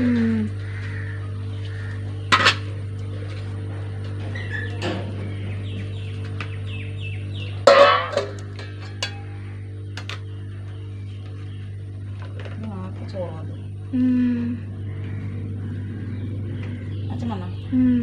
ഉം. ചോറ് മതി ഉം. അച്ഛൻ വന്നോ ഉം.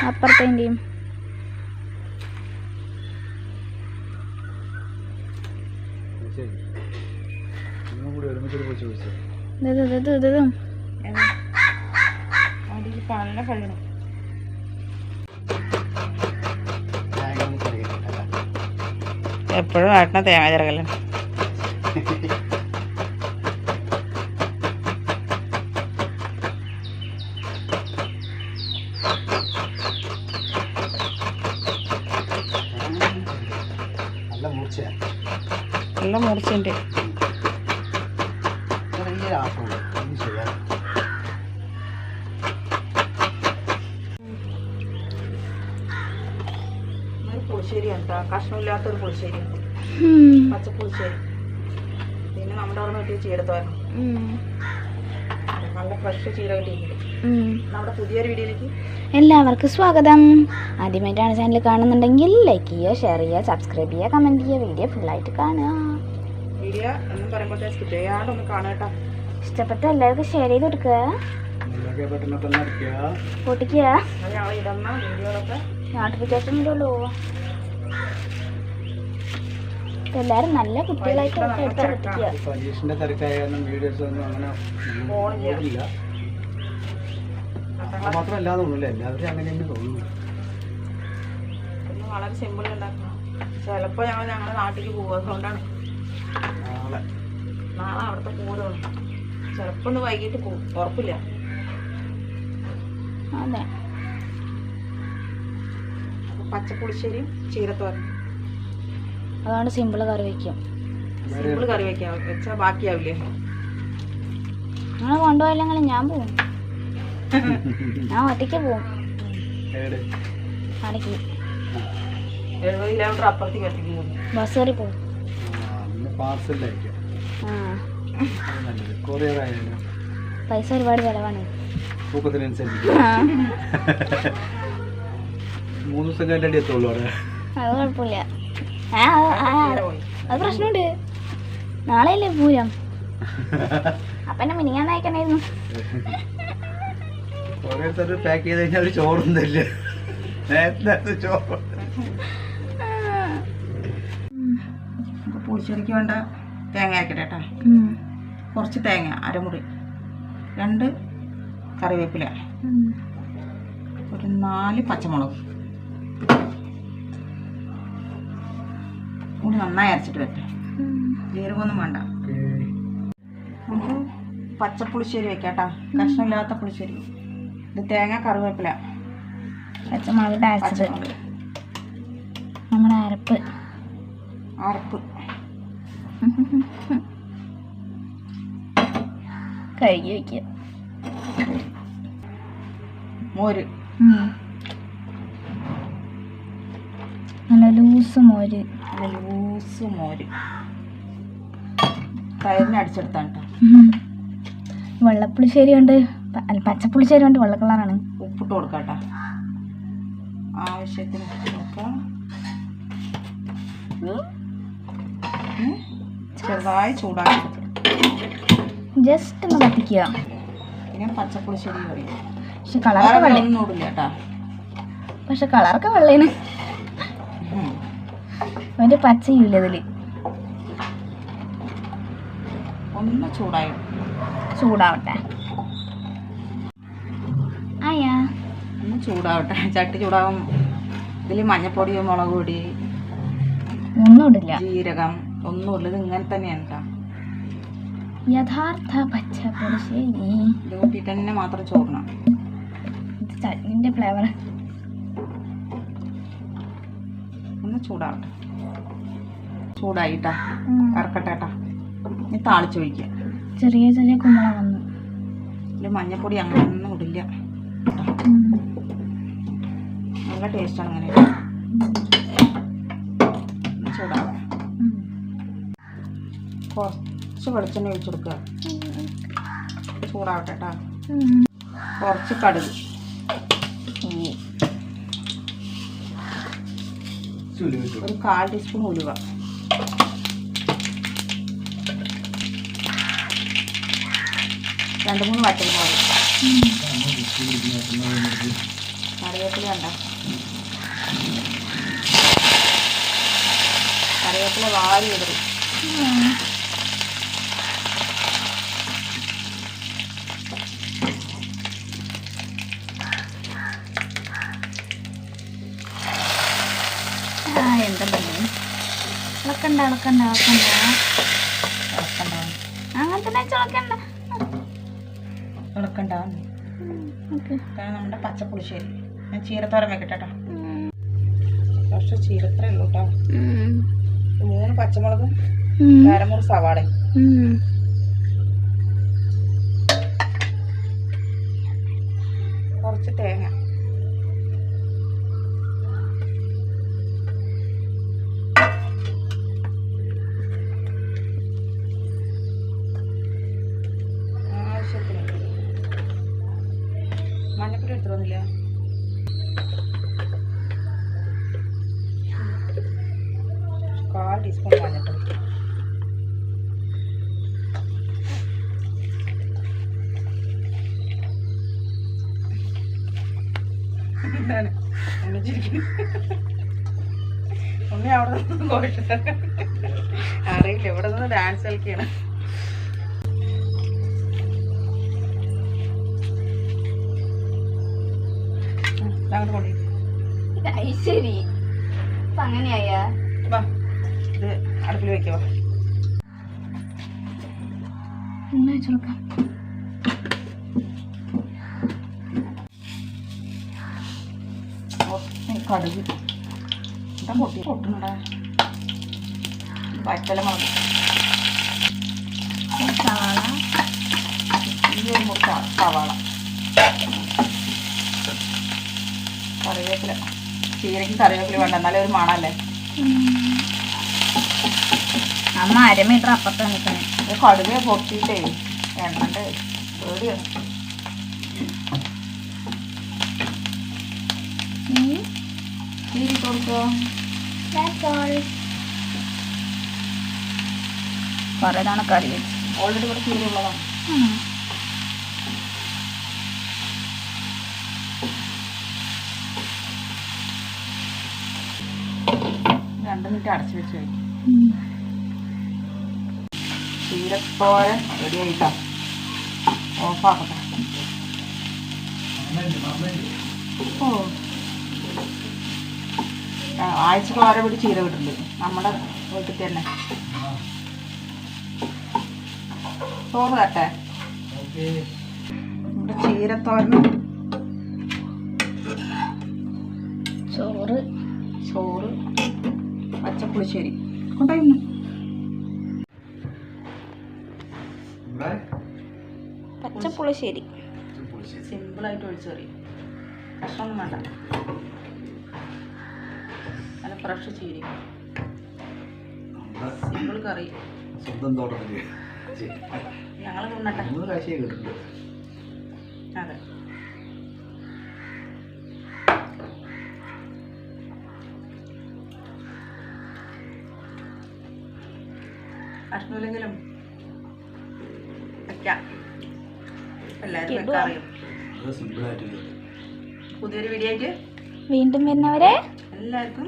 കറിയില്ല എപ്പോഴും ആട്ടണ തേങ്ങ നല്ല മുറിച്ചിട്ടുണ്ട് ചെറിയ ആട്ടമുള്ളൂ ഒന്നും ചെയ്യാൻ ഒരു പുളിശ്ശേരി ഉണ്ട് കഷ്ണമില്ലാത്തൊരു പുളിശ്ശേരി. പച്ച പുളിശ്ശേരി പിന്നെ നമ്മുടെ അവിടെ കിട്ടിയ ചീരത്തോരൻ. നല്ല ഫ്രഷ് ചീര കിട്ടിയിട്ടുണ്ട്. നമ്മുടെ പുതിയൊരു വീഡിയോയിലേക്ക് എല്ലാവർക്കും സ്വാഗതം. ആദ്യമായിട്ടാണ് ചാനൽ കാണുന്നുണ്ടെങ്കിൽ ലൈക്ക് ചെയ്യുക ഷെയർ ചെയ്യുക സബ്സ്ക്രൈബ് ചെയ്യുക കമന്റ് ചെയ്യുക. വീഡിയോ ഫുള്ളായിട്ട് കാണുക. വീഡിയോ എന്നും സ്കിപ്പ് കാണുക ഇഷ്ടപ്പെട്ട എല്ലാവർക്കും ഷെയർ ചെയ്ത് കൊടുക്കുക. പൊട്ടിക്കുക. നോട്ടിഫിക്കേഷൻ എല്ലാവരും നല്ല കുട്ടികളായിട്ട് എടുത്ത് പൊട്ടിക്കുക ഈ തിരക്കായ വീഡിയോസ് ഒന്നും അങ്ങനെ മാത്രമല്ല തോന്നുന്നില്ല എല്ലാവരും അങ്ങനെ തന്നെ തോന്നുന്നു. വളരെ സിമ്പിൾ ഉണ്ടാക്കണം. ചിലപ്പോൾ ഞങ്ങൾ ഞങ്ങളുടെ നാട്ടിലേക്ക് പോകും. അതുകൊണ്ടാണ്. നാളെ. നാളെ അവിടുത്തെ കൂടുതലാണ് ചിലപ്പോൾ ഒന്ന് വൈകിട്ട് പോകും. ഉറപ്പില്ല. അതെ. അപ്പോൾ പച്ചപ്പുളിശ്ശേരിയും ചീരത്തോരൻ. അതാണ് സിമ്പിൾ കറി വയ്ക്കും സിമ്പിൾ കറി വെക്കാം. വെച്ചാൽ ബാക്കിയാവില്ലേ? നിങ്ങൾ കൊണ്ടുപോയില്ലെങ്കിൽ ഞാൻ പോവും ഞാൻ ഒറ്റയ്ക്ക് പോവും. പോകും ബസ് കയറി പോവും. പൈസ ഒരുപാട് ചെലവാണ്. മൂന്ന് ദിവസം കഴിഞ്ഞിട്ട് എത്തുള്ളൂ അവിടെ. അത് കുഴപ്പമില്ല. അത് ആ, ചീര പോയി അത് പ്രശ്നമുണ്ട്. നാളെയല്ലേ പൂരം? അപ്പന്നെ മിനിങ്ങാൻ അയക്കണായിരുന്നു. കുറേ സ്ഥലത്ത് പാക്ക് ചെയ്ത് കഴിഞ്ഞാൽ ഒരു ചോറും തരില്ല നേരത്തെ ചോറ്. നമുക്ക് വേണ്ട തേങ്ങ ആക്കട്ടെ കേട്ടോ. കുറച്ച് തേങ്ങ അരമുറി. രണ്ട് കറിവേപ്പില. ഒരു നാല് പച്ചമുളക്. കൂടി നന്നായി അരച്ചിട്ട് വെക്കാം. ജീരകമൊന്നും വേണ്ട. നമുക്ക് പച്ചപ്പുളിശ്ശേരി വെക്കാം കേട്ടോ. കഷ്ണമില്ലാത്ത പുളിശ്ശേരി. ഇത് തേങ്ങ കറിവേപ്പില. പച്ചമുളക് അരച്ചത് നമ്മുടെ അരപ്പ്. അരപ്പ്. കഴുകി വയ്ക്കുക മോര്. നല്ല ലൂസ് മോര്. നല്ല ലൂസ് മോര്. കയറിനടിച്ചെടുത്താട്ടോ അടിച്ചെടുത്താണ് കേട്ടോ. ഉം. വെള്ളപ്പുളിശ്ശേരി കൊണ്ട് പ- അല്ല പച്ചപ്പുളിശ്ശേരി കൊണ്ട് വെള്ള കളറാണ് ഉപ്പിട്ട് കൊടുക്കാട്ടോ ആവശ്യത്തിന്. ചെറുതായി ചൂടാക്കി ജസ്റ്റ് ഒന്ന് കത്തിക്കുക പിന്നെ പച്ചപ്പുളിശ്ശേരി പറയും പക്ഷെ കളറൊക്കെ വേറെ വെള്ള ഒന്നും ഇടില്ല കേട്ടാ. പക്ഷെ കളറൊക്കെ വെള്ളേന്. ഒരു പച്ചയില്ല ഇതിൽ. ഒന്ന് ചൂടായി. ചൂടാവട്ടെ. ചൂടാവട്ടെ. ചട്ടി ചൂടാവും. ഇതിൽ മഞ്ഞപ്പൊടി മുളക് പൊടി ഒന്നും ഇടില്ല. ജീരകം ഒന്നും ഇല്ല ഇത് ഇങ്ങനെ തന്നെയാണ് കേട്ടോ യഥാർത്ഥ പച്ചപ്പുളിശ്ശേരി ഇത് കൂട്ടിയിട്ട് തന്നെ മാത്രം ചോറണം ഇത് ചട്നിന്റെ ഫ്ലേവർ ഒന്ന് ചൂടാവട്ടെ. ചൂടായിട്ടാ കറക്കട്ടെ കേട്ടാ ഇനി വയ്ക്കുക ചെറിയ ചെറിയ കുമ്പള വന്നു. ഇതിൽ മഞ്ഞപ്പൊടി അങ്ങനെ ഒന്നും ഇടില്ല. നല്ല ടേസ്റ്റാണ് അങ്ങനെ ചൂടാവാം. കുറച്ച് വെളിച്ചെണ്ണ ഒഴിച്ചു കൊടുക്കുക. ചൂടാവട്ടെ കേട്ടോ കുറച്ച് കടുക്. ഒരു കാൽ ടീസ്പൂൺ ഉലുവ. രണ്ട് മൂന്ന് വറ്റൽ മുളക് കറിവേപ്പില കണ്ട കറിവേപ്പില വാരി ഇടറി ആ എന്താ പണി ഇളക്കണ്ട ഇളക്കണ്ട ഇളക്കണ്ട ഇളക്കണ്ടാവും അങ്ങനെ തന്നെ ഇളക്കണ്ട ഇളക്കണ്ടാവും നമ്മുടെ പച്ചപ്പുളിശ്ശേരി. ഞാൻ ചീരത്തോരം വെക്കട്ടെ കേട്ടോ. പക്ഷെ ചീരത്രേ ഉള്ളൂ കേട്ടോ മൂന്ന് പച്ചമുളകും അരമുറി സവാളയും. കുറച്ച് തേങ്ങ. ഉണ്ണി അവിടെ നിന്ന് കോഴിട്ട് അറിയില്ല ഇവിടെ നിന്ന് ഡാൻസ് കളിക്കണം ശരി അങ്ങനെയായ? വാ ഇത് അടുപ്പിൽ വെക്കുക എന്നാ കടുക് എന്താ പൊട്ടി പൊട്ടുന്നുണ്ടാ വറ്റല മുളക്. സവാള. ഈ ഒരു മുട്ട സവാള. കറിവേപ്പില. ചീരയ്ക്ക് കറിവേപ്പില വേണ്ട എന്നാലേ ഒരു മണല്ലേ? അമ്മ അരമീറ്റർ അപ്പുറത്ത് നിൽക്കണേ ഇത് കടുക് പൊട്ടിയിട്ടേ എണ്ണണ്ട് പേടിയാണ് കൊടുക്കുക പറയതാണ് കറി വെച്ച് ഓൾറെഡി കുറച്ച് ഉള്ളതാണ് രണ്ട് മിനിറ്റ് അടച്ചു വെച്ച് കഴിക്കും ചീരത്തോരൻ റെഡി ആയിട്ടാ. ഓഫാക്കട്ടെ ഓ. ആഴ്ചക്ക് വേറെ വീട് ചീര കിട്ടുന്നുണ്ട്. നമ്മുടെ വീട്ടിൽ തന്നെ. ചോറ് തട്ടെ? നമ്മുടെ ചീരത്തോരൻ. ചോറ്. ചോറ് പച്ചപ്പുളിശ്ശേരി. കൊണ്ടായിരുന്നു പച്ചപ്പുളിശ്ശേരി. പുളിശ്ശേരി. സിമ്പിളായിട്ട് ഒഴിച്ചു കറി കഷ്ണമൊന്നും വേണ്ട. ഫ്രഷ് ചീരി സിമ്പിൾ കറി. സ്വന്തം തോട്ടത്തിൽ ഞങ്ങൾ തിന്നട്ടെ മൂന്ന് പ്രാവശ്യം കിട്ടുന്നുണ്ട് അതെ. കഷ്ണമില്ലെങ്കിലും വെക്കാം. എല്ലാവരും കിടുവാ. വെക്കാറിയും? അത് സിമ്പിളായിട്ട് പുതിയൊരു വീഡിയോ ആയിട്ട് വീണ്ടും വരുന്നവരെ എല്ലാവർക്കും